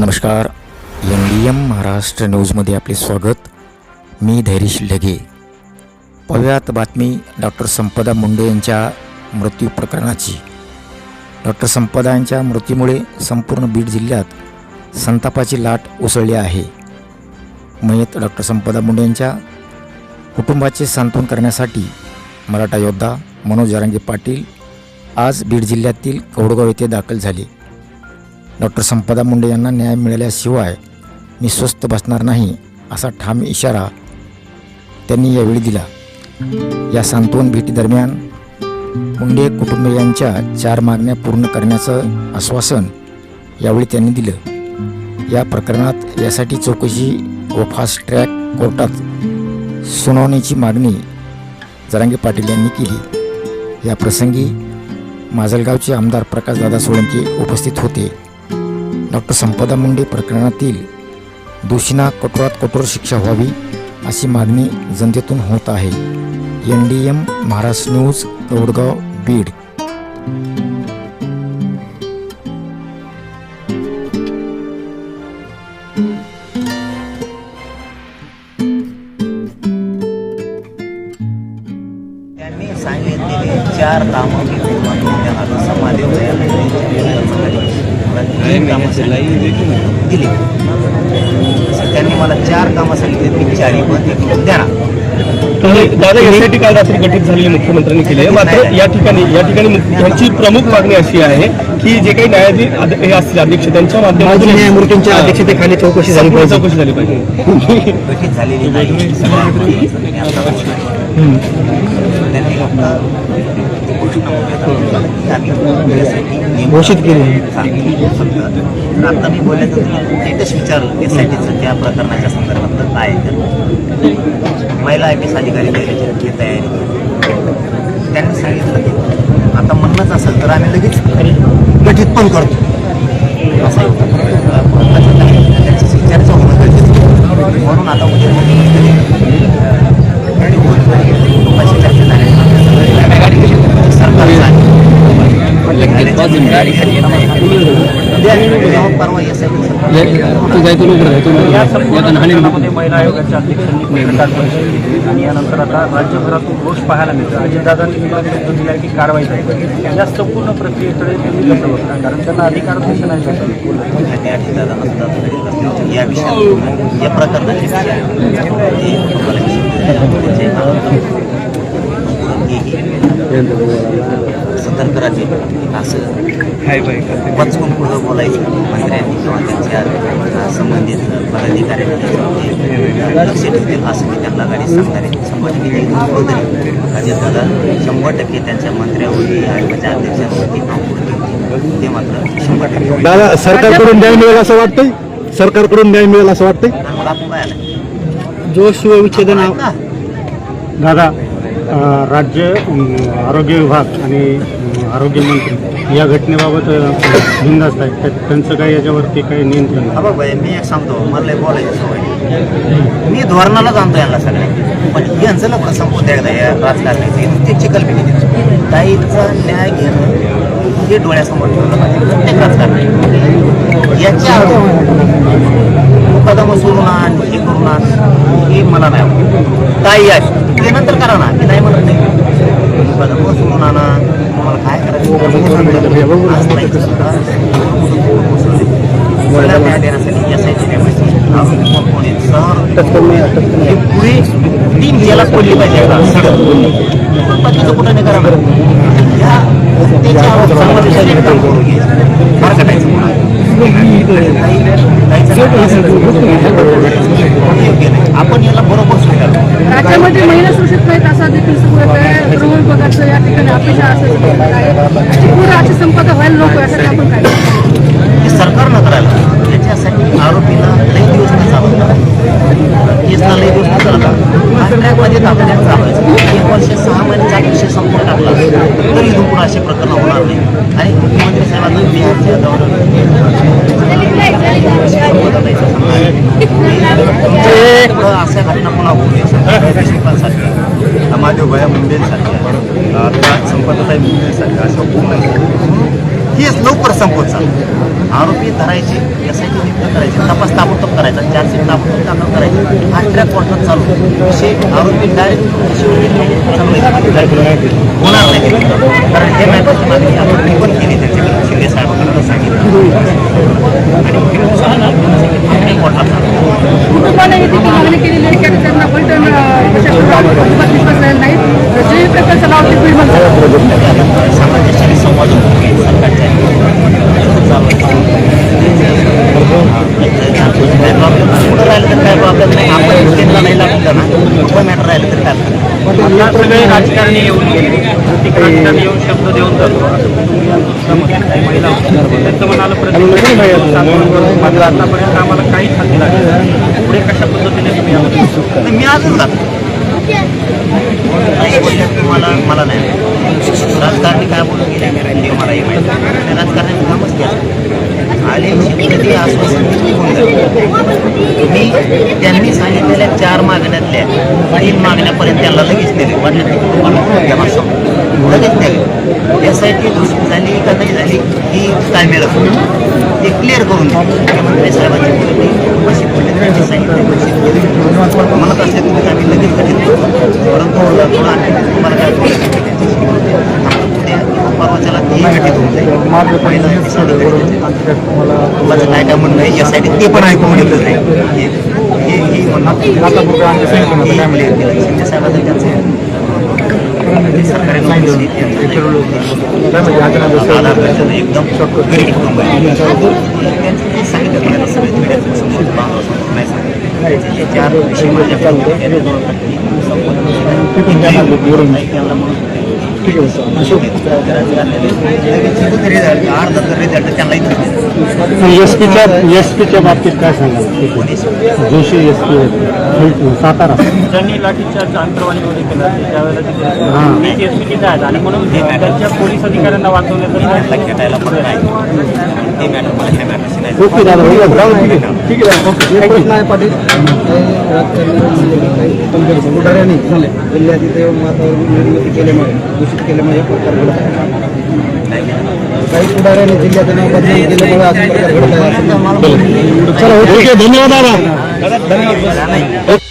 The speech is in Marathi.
नमस्कार. एन डी एम महाराष्ट्र न्यूजमध्ये आपले स्वागत. मी धैर्यश लगे पाहुयात बातमी डॉक्टर संपदा मुंडे यांच्या मृत्यू प्रकरणाची. डॉक्टर संपदा यांच्या मृत्यूमुळे संपूर्ण बीड जिल्ह्यात संतापाची लाट उसळली आहे. मयत डॉक्टर संपदा मुंडे यांच्या कुटुंबाचे सांत्वन करण्यासाठी मराठा योद्धा मनोज जरांगे पाटील आज बीड जिल्ह्यातील कौडगाव येथे दाखल झाले. डॉक्टर संपदा मुंडे यांना न्याय मिळाल्याशिवाय मी स्वस्थ बसणार नाही असा ठाम इशारा त्यांनी यावेळी दिला. या सांत्वन भेटीदरम्यान मुंडे कुटुंबियांच्या चार मागण्या पूर्ण करण्याचं आश्वासन यावेळी त्यांनी दिलं. या प्रकरणात यासाठी चौकशी व फास्ट ट्रॅक कोर्टात सुनावणीची मागणी जरांगे पाटील यांनी केली. या प्रसंगी माजलगावचे आमदार प्रकाशदादा सोळंके उपस्थित होते. डॉक्टर संपदा मुंडे प्रकरणातील दोषींना कठोरात कठोर शिक्षा व्हावी अशी मागणी जनतेतून होत आहे. N D M Maharashtra news Rodgaon Beed. त्यांनी चार कामं दिली तसं त्यांनी मला चार कामं सांगितले मी चारही पण ते करून देणार. दादा यासाठी काल रात्री गठीत झालेली मुख्यमंत्र्यांनी केली. आहे मात्र या ठिकाणी या ठिकाणी त्यांची प्रमुख मागणी अशी आहे की जे काही न्यायाधीश अध- हे असतील अध्यक्ष त्यांच्या माध्यमातून न्यायमूर्तींच्या अध्यक्षतेखाली चौकशी झाली पाहिजे. चौकशी झाली पाहिजे. गठीत झालेली नाही. गोष्टी घोषित केली. तर आता मी बोलायचं तुला एकच विचारलं एसआयटीचं त्या प्रकरणाच्या संदर्भात काय आहे. तर महिला आय पी एस अधिकारी तयारी केली. त्यांनी सांगितलं की आता म्हणणंच असेल तर आम्ही लगेच गठीत पण करतो. असं आता काही त्यांच्याशी चर्चा होणं गरजेचं आहे. म्हणून आता उद्या कुटुंबाशी चर्चा झाली सरकार परवा एस या संपूर्ण महिला आयोगाच्या अध्यक्षांनी आणि यानंतर आता राज्यभरातून रोष पाहायला मिळतो अजितदादांनी निर्णय दिला की कारवाई झाली या संपूर्ण प्रक्रियेकडे तुम्ही कसं बघता कारण त्यांना अधिकार देश नाही भेटत. या विषयात या प्रकरणाची सतर्क राहतील असं. पचकून पुढं बोलायचं. मंत्र्यांनी. संबंधित पदाधिकाऱ्यांनी लक्ष ठेवतील असं मी त्यांना गाडी सांगणार. आहे शंभर टक्के शंभर टक्के त्यांच्या मंत्र्यावरती आयोगाच्या अध्यक्षांवरती काम पुढे ठेवतील ते मात्र शंभर टक्के होईल. दादा सरकारकडून न्याय मिळेल असं वाटतंय? सरकारकडून न्याय मिळेल असं वाटतंय? जो शिवविच्छेदन ना? दादा अ, राज्य अम, आरोग्य विभाग आणि अम, आरोग्यमंत्री या घटनेबाबत बिंदास्त बिनधास्त आहेत. त्या- त्यांचं काही याच्यावरती काही नियंत्रण? नाही. हा बघ बाई, मी एक सांगतो मला लय बोलायची सवय मी धोरणाला जाणतो यांना सगळ्या पण यांचं लग्न संपवून द्या एकदा या राजकारणाची ते चिकल केली ताईचा न्याय घेणं हे डोळ्यासमोर ठेवलं पाहिजे. प्रत्येक राजकारणी. याच्या मुकदम सोडून आण हे करून आण हे मला नाही आवडत. ताई आहे ते नंतर करा ना की नाही म्हणत नाही मुकदम सोडून आणा तुम्हाला काय करायचं आज ताईचं सुद्धा मला न्याय देण्यासाठी एस आय टी कोणी हे पुढे तीन याला खोलली पाहिजे पण बाकीचं कुठं नाही करा या त्याच्या फार कटायचं योग्य नाही. आपण याला बरोबर स्वीकारतो राज्यामध्ये महिला शोषित नाहीत असा देखील गृह विभागाचं या ठिकाणी अपेक्षा असेल आहे. पूर्ण अशी संपदा व्हायला नको यासाठी आपण काय सरकारनं करायला याच्यासाठी आरोपीला लई दिवस चालवला केसला लई दिवस चालवला कॉन्ट्रॅक्टमध्ये तातडीने चालवायचं? एक वर्ष सहा महिन्याचा विषय संपून टाकला. तरी इथून पुढे असे प्रकरण होणार नाही. आणि मुख्यमंत्री साहेबांना बिहारच्या दौऱ्यावर घटना पुन्हा होऊ नये देशमुखांसारख्या महादेव भया मुंडेंसारख्या संपतताई मुंडेंसारख्या अशा होऊ नये. हे लवकर संपवत चाललं आरोपी धरायचे यासाठी नियुक्त करायचे तपास ताबडतोब करायचा चार्जशीट ताबडतोब दाखल करायचे. हा ट्रॅक कोर्टात चालू. विषय आरोपी डायरेक्ट होणार नाही. कारण हे मॅटरची मागणी आपण पण केली त्यांच्याकडे शिंदे साहेबांकडे सांगितलं आणि कोर्टात चालू कुटुंबाने ही देखील मागणी केलेली आहे की आता त्यांना पलटण अं, प्रशासनावर कुटुंबात विश्वास राहिला नाही जे प्रकल्प लावते बीडमध्ये समाजाशी संवाद होतो सरकारच्या काय प्रॉब्लेम कुठं राहिलं तर काय प्रॉब्लेम नाही आपण स्टेटला नाही लागलं ना कुठं मॅटर राहिलं तर काय आता सगळे राजकारणी येऊन गेले? प्रत्येक राजकारणी येऊन शब्द देऊन जातो असं कुटुंबियांचं मत काही महिला त्यांचं म्हणालं प्रत्येक मात्र आतापर्यंत आम्हाला काहीच हाती लागलं पुढे कशा पद्धतीने तुम्ही यामध्ये मी अजून जातो काही मला नाही राजकारणी काय बोलून गेले? मी राहिले मला हे माहिती राजकारणी कामच केलं आले शेतकरी आश्वासन होऊन गेले. मी त्यांनी सांगितलेल्या चार मागण्यातल्या तीन मागण्यापर्यंत त्यांना लगेच दिले वाटलं की कुटुंबाला घ्या माझं. लगेच दिले यासाठी दुसरी झाली का नाही झाली ही काय ते क्लिअर करून मुख्यमंत्री साहेबांची मुलगी कुटुंबाशी बोलले त्यांनी सांगितलं तशी म्हणत असेल तुम्ही आम्ही लगेच कठीण परंतु थोडं आणखी तुम्हाला काय बोलायचं ते त्यांच्याशी बोलू द्या. उद्या किंवा परवाच्याला तेही घटित होऊन जाईल पहिलं हे साधं घडलं. कुटुंबाचं काय काय म्हणणं आहे यासाठी ते पण ऐकून घेतलं नाही हे हे हे म्हणणं हे clear केलं. शिंदे साहेबांचं त्यांचं ते सरकारी नोकरी त्यांचं आधार त्याचं एकदम गरीब कुटुंब आहे त्यांचं ते सांगितलं मला सगळे मीडियातून समोर बांधव नाही सांगितलं त्यांचे जे चार विषय माझ्याकडे होते त्याने दोन टक्के संपत्ती त्यांना म्हणून अर्धा तर रिझल्ट त्यांना इथं एस पीच्या एस पीच्या बाबतीत काय सांगाल? Joshi S P Satara. ज्यांनी लाठीचार्ज आंतरवाडीमध्ये केला त्यावेळेला तिथे एस पी आहेत आणि म्हणून त्यांच्या पोलीस अधिकाऱ्यांना वाचवण्याचा मॅटरला खेटायला पण नाही. ते मॅटर मला ह्या मॅटरशी नाही. ओके दादा ठीक आहे प्रश्न आहे पाटील? बुलढाण्याने जिल्ह्यात इथे वातावरण निर्मिती केल्यामुळे. दूषित केल्यामुळे काही पुढाऱ्याने जिल्ह्याचं नाव बदलून केल्यामुळे असा प्रकार घडत आहे असं चला ओके धन्यवाद नाही